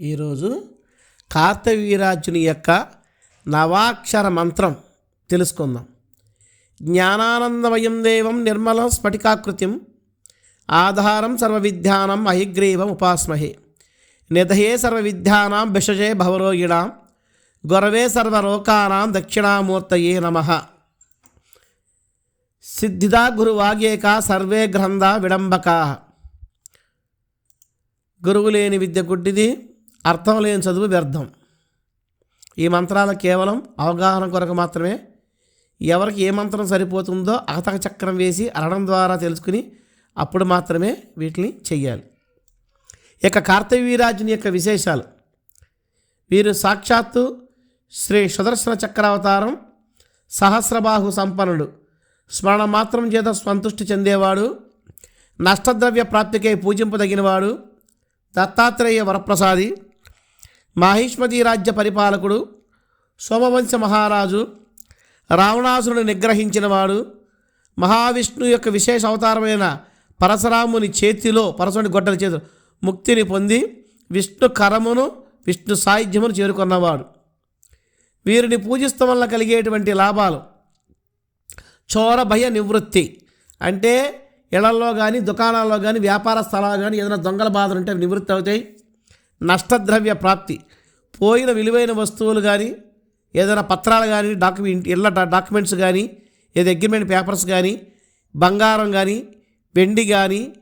ఈరోజు కార్తవీరాజుని యొక్క నవాక్షర మంత్రం తెలుసుకుందాం. జ్ఞానానందమయం దేవం నిర్మలం స్ఫటికాకృతిం ఆధారం సర్వవిద్యానం అహిగ్రీవం ఉపాస్మహే. నిధయే సర్వవిద్యానాం భిషజే భవరోగిణాం గొరవే సర్వలోకానాం దక్షిణామూర్తయే నమ. సిద్ధిదా గురువాగేక సర్వే గ్రంథ విడంబకా. గురువు లేని విద్య గుడ్డిది అర్థం లేని చదువు వ్యర్థం. ఈ మంత్రాలు కేవలం అవగాహన కొరకు మాత్రమే. ఎవరికి ఏ మంత్రం సరిపోతుందో అతక చక్రం వేసి అరడం ద్వారా తెలుసుకుని అప్పుడు మాత్రమే వీటిని చెయ్యాలి. ఇక కార్తవీరాజుని యొక్క విశేషాలు. వీరు సాక్షాత్తు శ్రీ సుదర్శన చక్రావతారం సహస్రబాహు సంపన్నుడు. స్మరణ మాత్రం చేత సంతుష్టి చెందేవాడు. నష్టద్రవ్య ప్రాప్తికై పూజింపదగినవాడు. దత్తాత్రేయ వరప్రసాది. మాహిష్మతి రాజ్య పరిపాలకుడు సోమవంశ మహారాజు రావణాసురుని నిగ్రహించినవాడు మహావిష్ణు యొక్క విశేష అవతారమైన పరశురాముని చేతిలో పరశుని గొడ్డల చేతిలో ముక్తిని పొంది విష్ణు కరమును విష్ణు సాయుధ్యమును చేరుకున్నవాడు. వీరిని పూజిస్తం వల్ల కలిగేటువంటి లాభాలు చోర భయ నివృత్తి. అంటే ఇళ్ళలో కానీ దుకాణాల్లో కానీ వ్యాపార స్థలాలు కానీ ఏదైనా దొంగల బాధలు ఉంటే అవి నివృత్తి అవుతాయి. నష్టద్రవ్య ప్రాప్తి. పోయిన విలువైన వస్తువులు కానీ ఏదైనా పత్రాలు కానీ డాక్యుమెంట్ ఇళ్ళ డాక్యుమెంట్స్ కానీ ఏదో అగ్రిమెంట్ పేపర్స్ కానీ బంగారం కానీ వెండి కానీ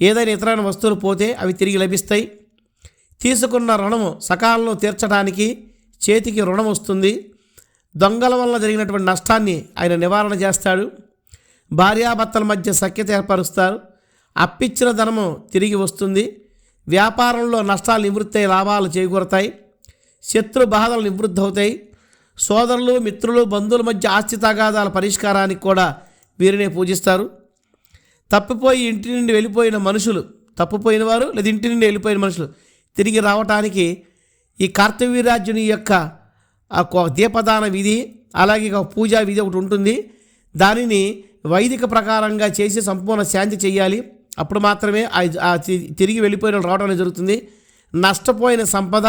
ఏదైనా ఇతరైన వస్తువులు పోతే అవి తిరిగి లభిస్తాయి. తీసుకున్న రుణము సకాలంలో తీర్చడానికి చేతికి రుణం వస్తుంది. దొంగల వల్ల జరిగినటువంటి నష్టాన్ని ఆయన నివారణ చేస్తాడు. భార్యాభర్తల మధ్య సఖ్యత ఏర్పరుస్తారు. అప్పిచ్చిన ధనము తిరిగి వస్తుంది. వ్యాపారంలో నష్టాలు నివృత్తి లాభాలు చేకూరతాయి. శత్రు బాధలు నివృద్ధి అవుతాయి సోదరులు మిత్రులు బంధువుల మధ్య ఆస్తి తగాదాల పరిష్కారానికి కూడా వీరినే పూజిస్తారు. తప్పిపోయి ఇంటి నుండి వెళ్ళిపోయిన మనుషులు తప్పిపోయిన వారు లేదా ఇంటి నుండి వెళ్ళిపోయిన మనుషులు తిరిగి రావటానికి ఈ కార్తవీరాజుని యొక్క దీపదాన విధి అలాగే ఒక పూజా విధి ఒకటి ఉంటుంది. దానిని వైదిక ప్రకారంగా చేసి సంపూర్ణ శాంతి చేయాలి. అప్పుడు మాత్రమే ఆ- తి- తిరిగి వెళ్ళిపోయిన రావడం జరుగుతుంది. నష్టపోయిన సంపద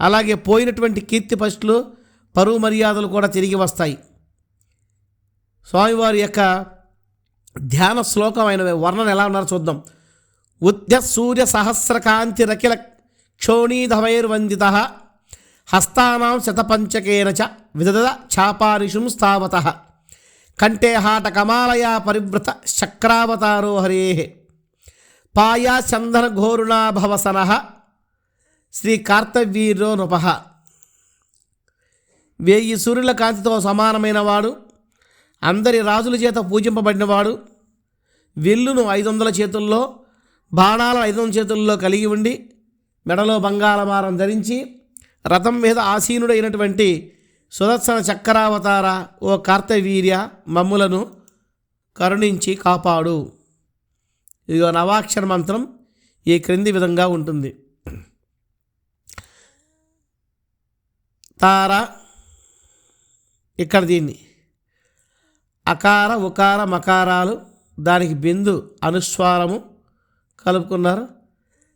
అలాగే పోయినటువంటి కీర్తి పశులు పరువు మర్యాదలు కూడా తిరిగి వస్తాయి. స్వామివారి యొక్క ధ్యాన శ్లోకమైన వర్ణన ఎలా ఉన్నారో చూద్దాం. ఉద్య సూర్య సహస్రకాంతి రకిల క్షోణీధవైర్వందిత హస్తానాం శతపంచకేన చ విదద చాపారిషుం స్థావత కంఠే హాట కమాలయా పరివృత శక్రావతారో హరే పాయా చందన ఘోరుణాభవసన శ్రీ కార్తవీర్యో నృప. వేయి సూర్యుల కాంతితో సమానమైన వాడు అందరి రాజుల చేత పూజింపబడినవాడు విల్లును ఐదు వందల చేతుల్లో బాణాలు ఐదు వందల చేతుల్లో కలిగి ఉండి మెడలో బంగాళమారం ధరించి రథం మీద ఆసీనుడైనటువంటి సుదర్శన చక్రావతార ఓ కార్తవీర్య మమ్ములను కరుణించి కాపాడు. ఇదిగో నవాక్షర మంత్రం ఈ క్రింది విధంగా ఉంటుంది. తార ఇక్కడ దీన్ని. అకార ఉకార మకారాలు దానికి బిందు అనుస్వారము కలుపుకున్నారు.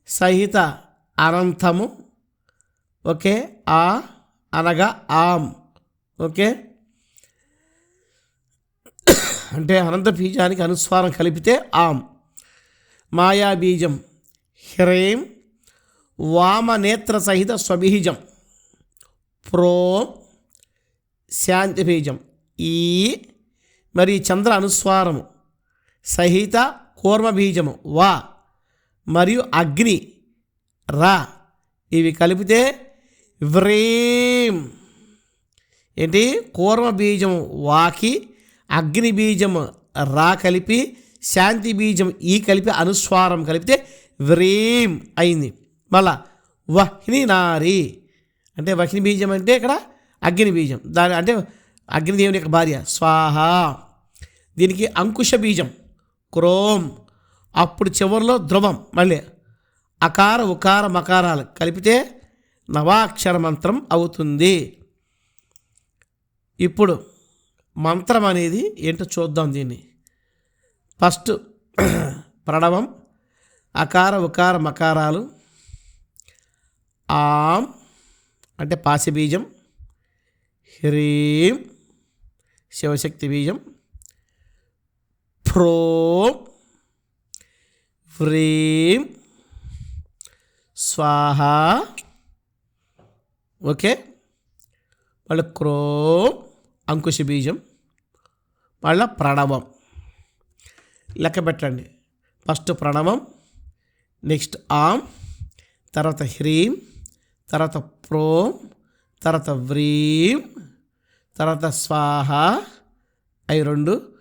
సహిత అనంతము. ఓకే ఆ అనగా ఆం. ఓకే. అంటే అనంత బీజానికి అనుస్వారం కలిపితే ఆమ్ మాయాబీజం హ్రేం వామనేత్ర సహిత స్వబీజం ప్రో శాంతి బీజం ఈ మరి చంద్ర అనుస్వారము సహిత కూర్మబీజము వా మరియు అగ్ని రా ఇవి కలిపితే వ్రీం. ఏంటి? కూర్మ బీజము వాకి అగ్ని బీజము రా కలిపి శాంతి బీజం ఈ కలిపి అనుస్వారం కలిపితే వ్రీం అయింది. మళ్ళా వహ్ని నారి. అంటే వహ్ని బీజం అంటే ఇక్కడ అగ్ని బీజం. దాని అంటే అగ్నిదేవుని యొక్క భార్య. స్వాహ. దీనికి అంకుశ బీజం. క్రోమ్. అప్పుడు చివరిలో ధ్రువం. మళ్ళీ అకార ఉకార మకారాలు కలిపితే నవాక్షర మంత్రం అవుతుంది. ఇప్పుడు మంత్రం అనేది ఏంటో చూద్దాం దీన్ని. ఫస్ట్ ప్రణవం అకార ఉకార మకారాలు ఆం అంటే పాసి బీజం హ్రీం శివశక్తి బీజం ప్రోం హ్రీం స్వాహ ఓకే. మళ్ళీ క్రోం అంకుశ బీజం మళ్ళీ ప్రణవం. లెక్క పెట్టండి. ఫస్ట్ ప్రణవం నెక్స్ట్ ఆమ్ తర్వాత హ్రీం తర్వాత ప్రోం తర్వాత వ్రీం తర్వాత స్వాహ అవి రెండు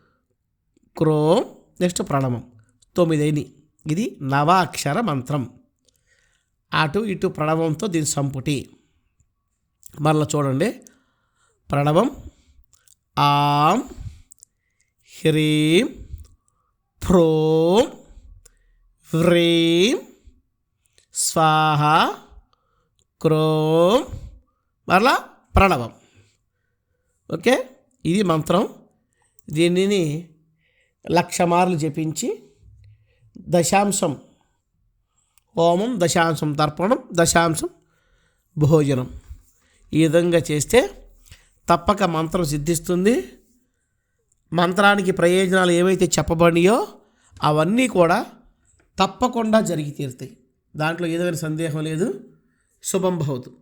క్రోం నెక్స్ట్ ప్రణవం. తొమ్మిదైని ఇది నవాక్షర మంత్రం. అటు ఇటు ప్రణవంతో దీని సంపుటి. మరలా చూడండి. ప్రణవం ఆం హ్రీం ఫ్రోం వ్రీం స్వాహ క్రోం మరలా ప్రణవం. ఓకే? ఇది మంత్రం. దీనిని లక్ష మార్లు జపించి దశాంశం హోమం దశాంశం తర్పణం దశాంశం భోజనం. ఈ విధంగా చేస్తే తప్పక మంత్రం సిద్ధిస్తుంది. మంత్రానికి ప్రయోజనాలు ఏవైతే చెప్పబడినాయో అవన్నీ కూడా తప్పకుండా జరిగి తీరుతాయి. దాంట్లో ఏదైనా సందేహం లేదు. శుభం భవతు.